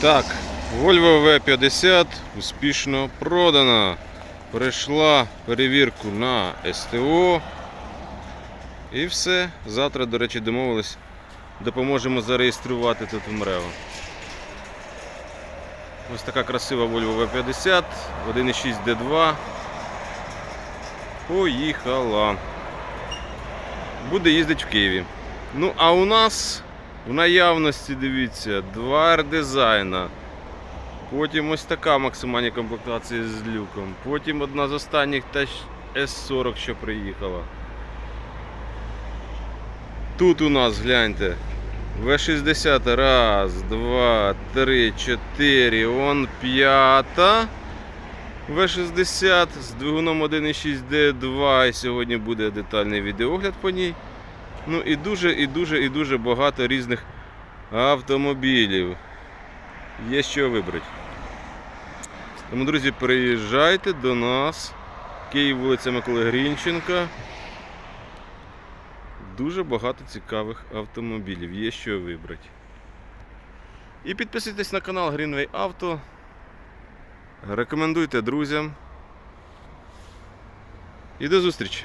Так, Volvo V50 успішно продана. Пройшла перевірку на СТО. І все. Завтра, до речі, домовились. Допоможемо зареєструвати тут в МРЕО. Ось така красива Volvo V50, 1.6 D2. Поїхала. Буде їздити в Києві. Ну, а у нас в наявності, дивіться, два R-дизайна. Потім ось така максимальна комплектація з люком. Потім одна з останніх та S40, що приїхала. Тут у нас, гляньте, V60 раз, два, три, чотири, он п'ята. V60 з двигуном 1.6 D2 і сьогодні буде детальний відеогляд по ній. Ну і дуже, і дуже, і дуже багато різних автомобілів. Є що вибрати. Тому, друзі, приїжджайте до нас. Київ, вулиця Миколи Грінченка. Дуже багато цікавих автомобілів. Є що вибрати. І підписуйтесь на канал Greenway Auto. Рекомендуйте друзям. І до зустрічі!